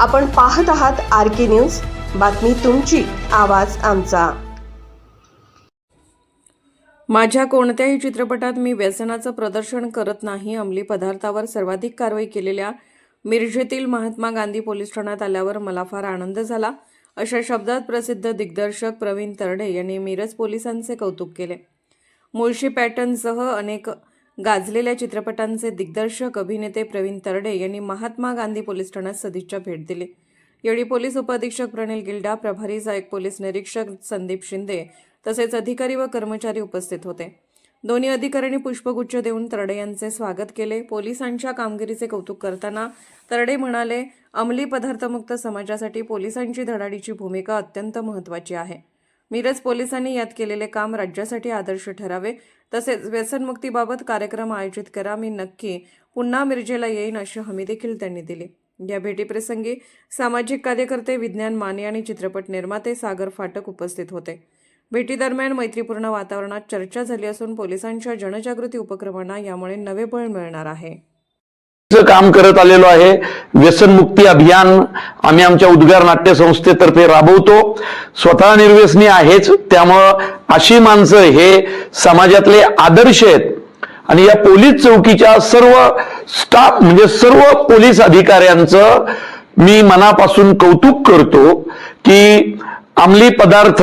आपण पाहत आहात आर के न्यूज. बातमी तुमची आवाज आमचा. माझ्या कोणत्याही चित्रपटात मी व्यसनाचं प्रदर्शन करत नाही अंमली पदार्थावर सर्वाधिक कारवाई केलेल्या मिरजेतील महात्मा गांधी पोलीस ठाण्यात आल्यावर मला फार आनंद झाला. अशा शब्दात प्रसिद्ध दिग्दर्शक प्रवीण तरडे यांनी मिरज पोलिसांचे कौतुक केले. मुळशी पॅटर्नसह अनेक गाजलेल्या चित्रपटांचे दिग्दर्शक अभिनेते प्रवीण तरडे यांनी महात्मा गांधी पोलीस ठाण्यात सदिच्छा भेट दिली. यावेळी पोलीस उपअधीक्षक प्रणिल गिल्डा प्रभारी सहाय्यक पोलीस निरीक्षक संदीप शिंदे तसेच अधिकारी व कर्मचारी उपस्थित होते. दोन्ही अधिकाऱ्यांनी पुष्पगुच्छ देऊन तरडे यांचे स्वागत केले. पोलिसांच्या कामगिरीचे कौतुक करताना तरडे म्हणाले अंमली पदार्थमुक्त समाजासाठी पोलिसांची धडाडीची भूमिका अत्यंत महत्त्वाची आहे. मिरज पोलिसांनी यात केलेले काम राज्यासाठी आदर्श ठरावे. तसेच व्यसनमुक्तीबाबत कार्यक्रम आयोजित करा. मी नक्की पुन्हा मिरजेला येईन अशी हमी देखील त्यांनी दिली. या भेटीप्रसंगी सामाजिक कार्यकर्ते विज्ञान माने आणि चित्रपट निर्माते सागर फाटक उपस्थित होते. भेटीदरम्यान मैत्रीपूर्ण वातावरणात चर्चा झाली असून पोलिसांच्या जनजागृती उपक्रमांना यामुळे नवे बळ मिळणार आहे. काम करत आलेलो आहे. व्यसनमुक्ती अभियान आम्ही आमच्या उद्गार नाट्य संस्थेतर्फे राबवतो. स्वतः निर्व्यसनी आहेच. त्यामुळं अशी माणसं हे समाजातले आदर्श आहेत. आणि या पोलीस चौकीच्या सर्व स्टाफ म्हणजे सर्व पोलीस अधिकाऱ्यांचं मी मनापासून कौतुक करतो की अंमली पदार्थ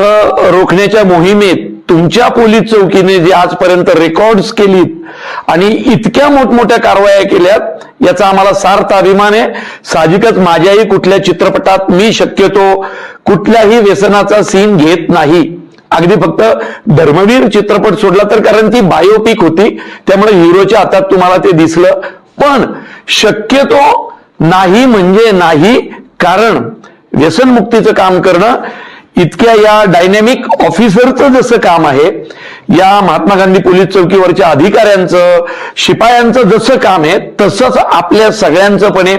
रोखण्याच्या मोहिमेत तुमच्या पोलीस चौकीने जे आजपर्यंत रेकॉर्ड्स केलीत आणि इतक्या मोठमोठ्या कारवाया केल्यात याचा आम्हाला सार्थ अभिमान आहे. साहजिकच माझ्याही कुठल्या चित्रपटात मी शक्यतो कुठल्याही व्यसनाचा सीन घेत नाही. अगदी फक्त धर्मवीर चित्रपट सोडला तर कारण ती बायोपिक होती. त्यामुळे हिरोच्या हातात तुम्हाला ते दिसलं. पण शक्यतो नाही म्हणजे नाही. कारण व्यसनमुक्तीचं काम करणं इतक्या या डायनॅमिक ऑफिसरचं जसं काम आहे या महात्मा गांधी पोलीस चौकीवरच्या अधिकाऱ्यांचं शिपायांचं जसं काम आहे तसंच आपल्या सगळ्यांचं पण आहे.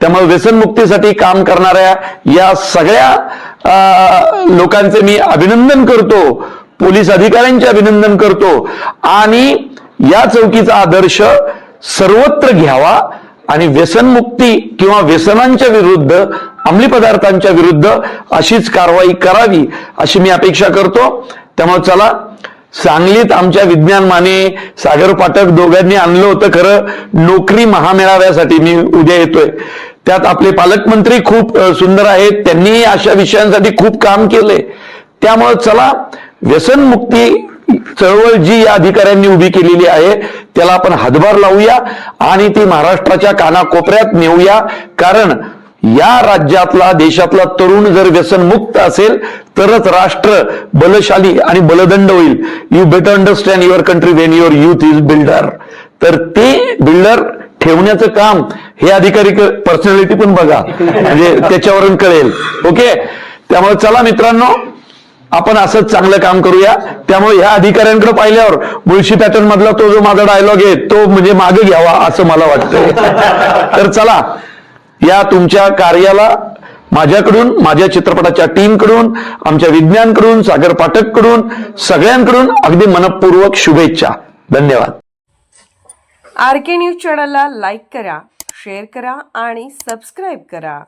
त्यामुळे व्यसनमुक्तीसाठी काम करणाऱ्या या सगळ्या लोकांचे मी अभिनंदन करतो. पोलीस अधिकाऱ्यांचे अभिनंदन करतो. आणि या चौकीचा आदर्श सर्वत्र घ्यावा आणि व्यसनमुक्ती किंवा व्यसनांच्या विरुद्ध अंमली पदार्थांच्या विरुद्ध अशीच कारवाई करावी अशी मी अपेक्षा करतो. त्यामुळे चला सांगलीत आमच्या विज्ञान माने सागर पाठक दोघांनी आणलं होतं खरं नोकरी महामेळाव्यासाठी मी उद्या येतोय. त्यात आपले पालकमंत्री खूप सुंदर आहेत त्यांनी अशा विषयांसाठी खूप काम केले. त्यामुळे चला व्यसनमुक्ती चळवळ जी या अधिकाऱ्यांनी उभी केलेली आहे त्याला आपण हातभार लावूया आणि ती महाराष्ट्राच्या कानाकोपऱ्यात नेऊया. कारण या राज्यातला देशातला तरुण जर व्यसनमुक्त असेल तरच राष्ट्र बलशाली आणि बलदंड होईल. You better understand your country when your youth is builder तर ते बिल्डर ठेवण्याचं काम हे अधिकारी पर्सनॅलिटी पण बघा. म्हणजे त्याच्यावरून कळेल. ओके त्यामुळे चला मित्रांनो आपण असंच चांगलं काम करूया. त्यामुळे ह्या अधिकाऱ्यांकडे पाहिल्यावर मुळशी पॅटर्न मधला तो जो माझा डायलॉग आहे तो म्हणजे मागे घ्यावा असं मला वाटतं तर चला या तुमच्या कार्याला माझ्याकडून माझ्या चित्रपटाच्या टीमकडून आमच्या विज्ञानकडून सागर पाठककडून सगळ्यांकडून अगदी मनपूर्वक शुभेच्छा. धन्यवाद. आर के न्यूज चॅनलला लाईक करा शेअर करा आणि सबस्क्राईब करा.